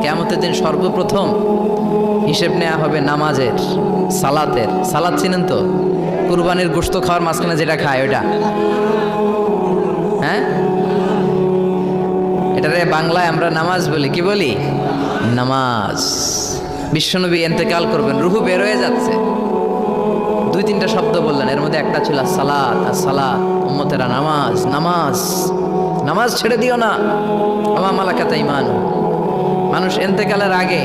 কিয়ামতের দিন সর্বপ্রথম হিসেব নেওয়া হবে নামাজের, সালাতের। সালাত চিনেন তো? কুরবানির গোশত খাওয়ার মাঝখানে যেটা খায় ওটা হ্যাঁ? এটারে বাংলায় আমরা নামাজ বলি, কি বলি? নামাজ। বিশ্বনবী এন্তেকাল করবেন, রুহু বের হয়ে যাচ্ছে। দুই তিনটা শব্দ বললেন, এর মধ্যে একটা ছিল সালাত, আর সালাত, উম্মতেরা নামাজ নামাজ। নামাজ ছেড়ে দিও না। আমা মালাকাতা ইমান মানুষ এন্তেকালের আগে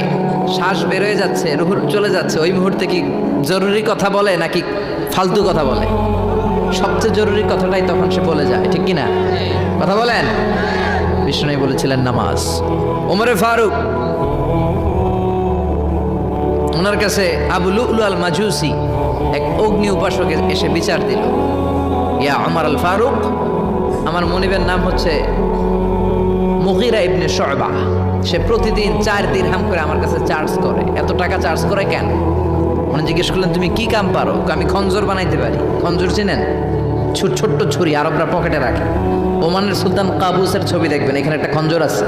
শ্বাস বেরোয় যাচ্ছে, রুহ চলে যাচ্ছে। ওই মুহূর্তে কি জরুরি কথা বলে নাকি ফালতু কথা বলে? সবচেয়ে জরুরি কথাটাই তখন সে বলে যায়, ঠিক কি না? কথা বলেন? বিষ্ণু বলেছিলেন, নামাজ। ওমরে ফারুক, ওনার কাছে আবু লুলু আল মাজুসি এক অগ্নি উপাসক এসে বিচার দিল। ইয়া আমার আল ফারুক আমার মনিবের নাম হচ্ছে মুগিরা ইবনে শয়বা সে প্রতিদিন চার দিরহাম করে আমার কাছে চার্জ করে। এত টাকা চার্জ করে কেন? মানে জিজ্ঞেস করলেন, তুমি কি কাম পারো? আমি খঞ্জর বানাইতে পারি। খঞ্জর চিনেন? ছোট ছোট্ট ছুরি আরবরা পকেটে রাখে। ওমানের সুলতান কাবুসের ছবি দেখবেন, এখানে একটা খঞ্জর আছে।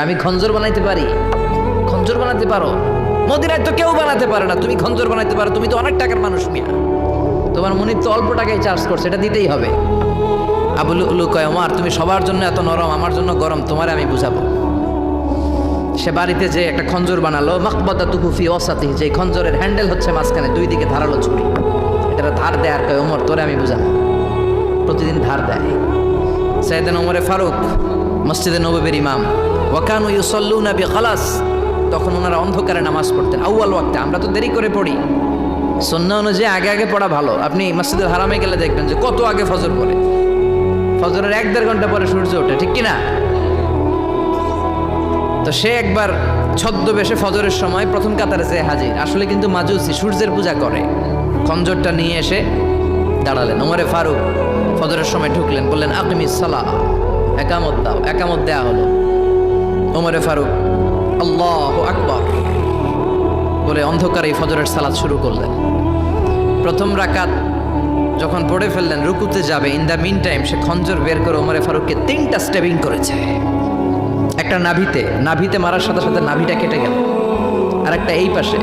আমি খঞ্জর বানাইতে পারি? খঞ্জর বানাতে পারো? মদিনায় তো কেউ বানাতে পারে না। তুমি খঞ্জর বানাইতে পারো। তুমি তো অনেক টাকার মানুষ মিয়া। তোমার মনে তো অল্প টাকায় চার্জ করছে, এটা দিতেই হবে। আবুল উলু কয় আমার তুমি সবার জন্য এত নরম, আমার জন্য গরম, তোমারে আমি বুঝাবো। সে বাড়িতে যে একটা খঞ্জর বানালো মকবদা তুকুফি অসাতি যে খঞ্জরের হ্যান্ডেল হচ্ছে মাঝখানে, দুই দিকে ধারালো ছুরি। এটা ধার দেয় আর কয়, ওমর, তোরে আমি বুঝাবো। প্রতিদিন ধার দেয়। সাইদান ওমরে ফারুক, মসজিদে নবীর ইমাম, ওয়াকানু ইউসল্লু নবী খালাস তখন ওনারা অন্ধকারে নামাজ পড়তেন, আউয়াল ওয়াক্তে আমরা তো দেরি করে পড়ি। সন্না অনুযায়ী আগে আগে পড়া ভালো। আপনি মসজিদের হারামে গেলে দেখবেন যে কত আগে ফজর পড়ে। ফজরের এক দেড় ঘণ্টা পরে সূর্য ওঠে, ঠিক কি না তো সে একবার ছদ্মবেশে ফজরের সময় প্রথম কাতারে যে হাজির। আসলে কিন্তু মাজুসি সূর্যের পূজা করে। খঞ্জরটা নিয়ে এসে দাঁড়ালেন। ওমরে ফারুক ফজরের সময় ঢুকলেন, বললেন আকিমি সালাহ, একামত দাও, একামত দেয়া হলো। ওমরে ফারুক, আল্লাহ আকবর। বলে অন্ধকারে ফজরের সালাদ শুরু করলেন। প্রথম রাকাত যখন পড়ে ফেললেন, রুকুতে যাবে। ইন দ্য মিন টাইম সে খঞ্জর বের করে ওমরে ফারুককে তিনটা স্টেবিং করেছে। একটা নাভিতে নাভিতে মারার সাথে সাথে নাভিটা কেটে গেল। আর একটা এই পাশে,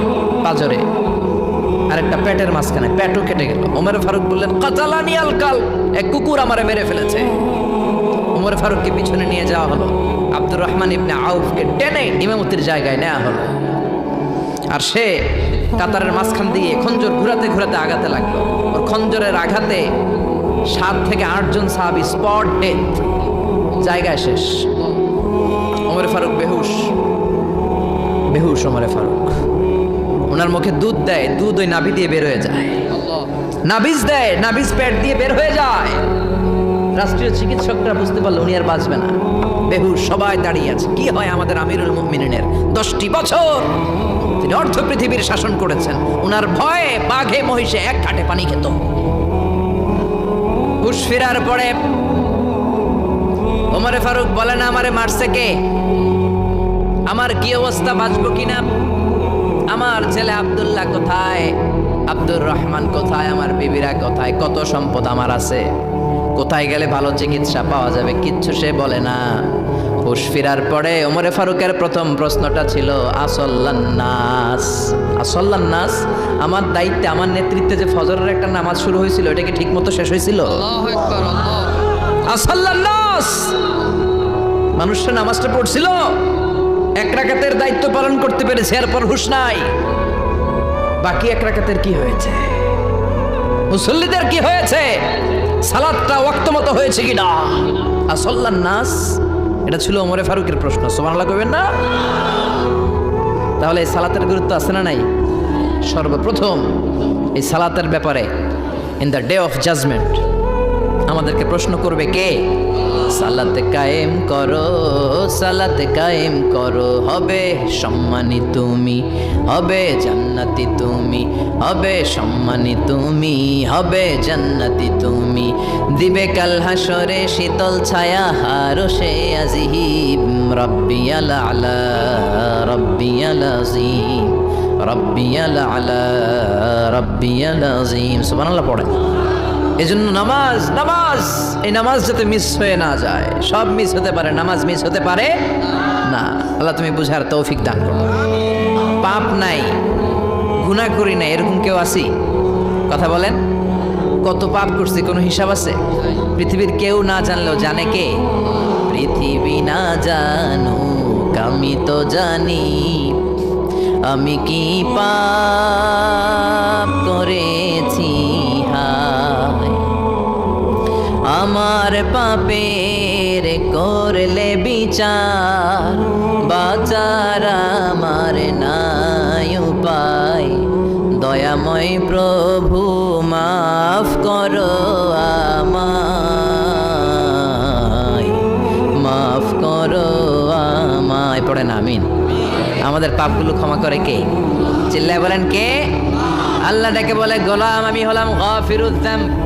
পাজরে। আর একটা পেটের মাঝখানে পেটও কেটে গেল। ওমর ফারুক বললেন কাতালানি আলকাল এক কুকুর আমারে মেরে ফেলেছে। ওমর ফারুককে পিছনে নিয়ে যাওয়া হলো। আব্দুর রহমান ইবনে আউফকে টেনে ইমামতির জায়গায় নেওয়া হলো। আর সে কাতারের মাঝখান দিয়ে খঞ্জর ঘুরাতে ঘুরাতে আগাতে লাগল। খঞ্জরের আঘাতে সাত থেকে আটজন সাহাবি স্পট ডেথ। জায়গায় শেষ। ওমরে ফারুক বেহুশ। বেহুশ ওমরে ফারুক। ওনার মুখে দুধ দেয়, দুধ ওই নাভি দিয়ে বের হয়ে যায়। নাভিজ দেয়, নাভিজ পেট দিয়ে বের হয়ে যায়। রাষ্ট্রীয় চিকিৎসকরা বুঝতে পারল উনি আর বাঁচবে না। বেহুশ সবাই দাঁড়িয়ে আছে। কি হয় আমাদের আমিরুল মুমিনের দশটি বছর তিনি অর্ধ পৃথিবীর শাসন করেছেন। ওনার ভয়ে বাঘে মহিষে এক ঘাটে পানি খেত। হুশ ফেরার পরে ওমরে ফারুক বলেন, আমারে মারছে কে? আমার কি অবস্থা? বাঁচবো কিনা আমার ছেলে আব্দুল্লাহ কোথায়? আব্দুর রহমান কোথায়? আমার বিবিরা কোথায়? কত সম্পদ আমার আছে? কোথায় গেলে ভালো চিকিৎসা পাওয়া যাবে কিচ্ছু সে বলে না। হুশ ফিরার পরে ওমরে ফারুকের প্রথম প্রশ্নটা ছিল আসল্লান্নাস আসল্লান্নাস আমার দায়িত্বে আমার নেতৃত্বে যে ফজরের একটা নামাজ শুরু হয়েছিল এটা কি ঠিক মতো শেষ হয়েছিল? আসল্লান্নাস মানুষটা নামাজটা পড়ছিল। এক রাকাতের দায়িত্ব পালন করতে পেরেছে এরপর হুশ নাই। বাকি এক রাকাতের কি হয়েছে? মুসল্লিদের কি হয়েছে? সালাদটা ওয়াক্তমতো হয়েছে কি আর আসল্লান নাস, এটা ছিল ওমরে ফারুকের প্রশ্ন সোমানাল্লাহ করবেন না? তাহলে এই সালাতের গুরুত্ব আছে না নাই? সর্বপ্রথম, এই সালাতের ব্যাপারে in the day of judgment আমাদেরকে প্রশ্ন করবে কে? সালাতে কায়েম করো, সালাতে কায়েম করো। হবে সম্মানী তুমি, হবে জান্নাতি তুমি, হবে সম্মানী তুমি, হবে জান্নাতি তুমি। দিবে কাল হাসরে শীতল ছায়া, হারো সে আজিহিব রব্বি আলা আলা রব্বি আলা আজিম রব্বি আলা আলা রব্বি আলা আজিম। সুবহানাল্লাহ, পড়েন। এজন্য নামাজ নামাজ। এই নামাজ যাতে মিস হয়ে না যায়। সব মিস হতে পারে, নামাজ মিস হতে পারে না। আল্লাহ তুমি বুঝার তৌফিক দান করো। পাপ নাই গুনাহ করি না এরকম কেউ আছি? কথা বলেন। কত পাপ করছি, কোনো হিসাব আছে? পৃথিবীর কেউ না জানলেও জানে কে? পৃথিবী না জানো আমি তো জানি। আমি কি পাপ করেছি? আমার পাপের করলে বিচার। বাচার আমার নাই উপায়। দয়াময় প্রভু, মাফ করো আমায়। মাফ করো আমায়। পড়েন আমিন। আমাদের পাপগুলো ক্ষমা করে কে? চিল্লায় বলেন কে? আল্লাহ ডেকে বলে, গোলাম আমি হলাম গফিরুদ্দাম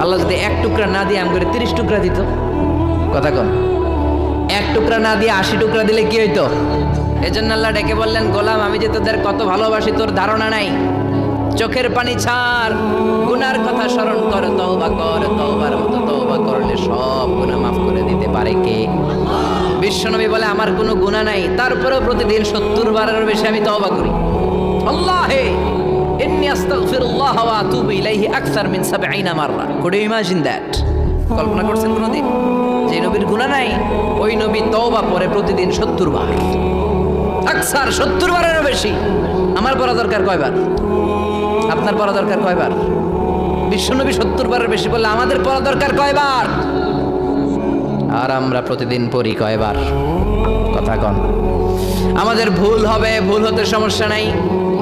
আল্লাহ যদি এক টুকরা না দিয়ে করে তিরিশ টুকরা দিত। কথা কন। এক টুকরা না দিয়ে আশি টুকরা দিলে কি হইতো? এজন্য আল্লাহ ডেকে বললেন, গোলাম, আমি যে তোদের কত ভালোবাসি, তোর ধারণা নাই। চোখের পানি ছাড়, গুনার কথা স্মরণ কর, তওবা কর, তওবার মতো তওবা করলে সব গুনাহ মাফ করে দিতে পারে কে? বিশ্বনবী বলে, আমার কোনো গুনাহ নাই। তারপরেও প্রতিদিন সত্তর বারের বেশি আমি তওবা করি। আল্লাহে ইন্নি আস্তাগফিরুল্লাহ ওয়া আতুবু ইলাইহি আকসার মিন 70 মাররা কুড ইউ ইমাজিন দ্যাট কল্পনা করছেন কোনোদিন? যে নবীর গুনাহ নাই ওই নবী তওবা পরে প্রতিদিন 70 বার। আকসার 70 বারেরও বেশি। আমার পড়া দরকার কয়বার? আপনার পড়া দরকার কয়বার? বিশ্বনবী 70 বারের বেশি বললে আমাদের পড়া দরকার কয়বার? আর আমরা প্রতিদিন পড়ি কয়বার? কথা কন। আমাদের ভুল হবে ভুল হতে সমস্যা নাই।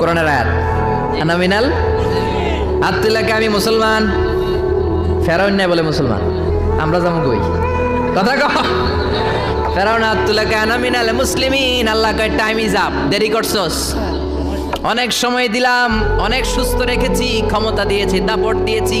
কোরআনের আয়াত। আনামিনাল আত্মিল্লাকে আমি মুসলমান, ফেরাউন নাই বলে মুসলমান। আমরা যেমন কই? কথা কহ ফেরাউন কয় আনামিনাল মুসলিমিন। আল্লাহ কয় টাইম ইজ আপ দেরি করছস। অনেক সময় দিলাম, অনেক সুস্থ রেখেছি, ক্ষমতা দিয়েছি, দাপট দিয়েছি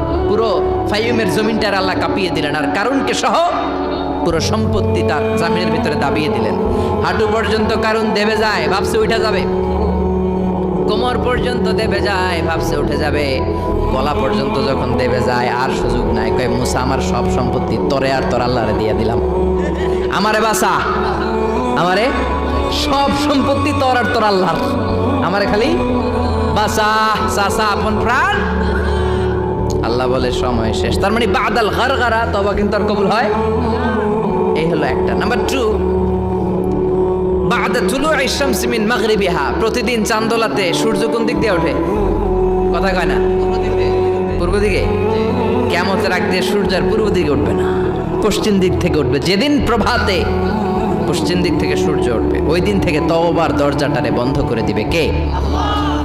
পুরো ফাইমের জমিনটার আল্লাহ কাঁপিয়ে দিলেন। আর কারণকে সহ পুরো সম্পত্তি তার জামিনের ভিতরে দাবিয়ে দিলেন। হাঁটু পর্যন্ত কারণ দেবে যায়, ভাবছে উঠে যাবে। কোমর পর্যন্ত দেবে যায়, ভাবছে উঠে যাবে। গলা পর্যন্ত যখন দেবে যায়, আর সুযোগ নাই। কয়, মুসা, আমার সব সম্পত্তি তরে আর তোর আল্লাহরে দিয়ে দিলাম। আমারে বাসা আমারে সব সম্পত্তি তোর আর তোর আল্লাহর। আমারে খালি বাসা চাচা, আপন প্রাণ। আল্লাহ বলে, সময় শেষ। তার মানে বাদাল ঘর গারা তবা কিন্তু আর কবুল হয়? এই হলো একটা। নাম্বার টু বাদা তুলু ইশামসি মিন মাগরিবিহা। প্রতিদিন চান্দোলাতে সূর্য কোন দিক দিয়ে ওঠে? কথা কয় না? পূর্ব দিকে? কেমতের আগ দিয়ে সূর্য আর পূর্ব দিকে উঠবে না। পশ্চিম দিক থেকে উঠবে। যেদিন প্রভাতে পশ্চিম দিক থেকে সূর্য উঠবে, ওই দিন থেকে তওবার দরজাটারে বন্ধ করে দিবে কে?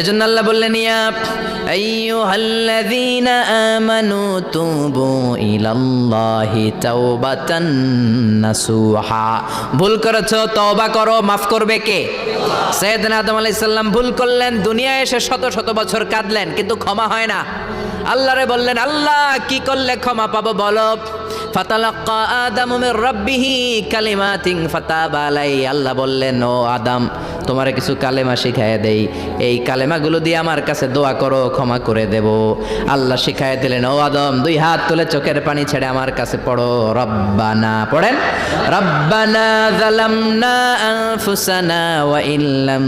এজন্য আল্লাহ বললেন, ইয়া আইয়ুহাল্লাযীনা আমানু তুবু ইলাল্লাহি তাওবাতান নাসুহা। ভুল করেছ, তওবা করো, মাফ করবে কে? সৈয়দনা আদম আলাইহিস সালাম ভুল করলেন, দুনিয়ায় এসে শত শত বছর কাঁদলেন, কিন্তু ক্ষমা হয় না। আল্লাহরে বললেন, আল্লাহ, কি করলে ক্ষমা পাবো বলো? ফাতালাক্কা আদামু মির রাব্বিহি কালিমাতিন ফাতাবা আলাই আল্লাহ বললেন, ও আদম, তোমারে কিছু কালেমা শিখায় দেই। এই কালেমাগুলো দিয়ে আমার কাছে দোয়া করো, ক্ষমা করে দেব। আল্লাহ শিখায় দিলেন, ও আদম, দুই হাত তুলে চোখের পানি ছেড়ে আমার কাছে পড়ো। রব্বানা, পড়েন? রব্বানা যালামনা আনফুসানা ওয়া ইল্লাম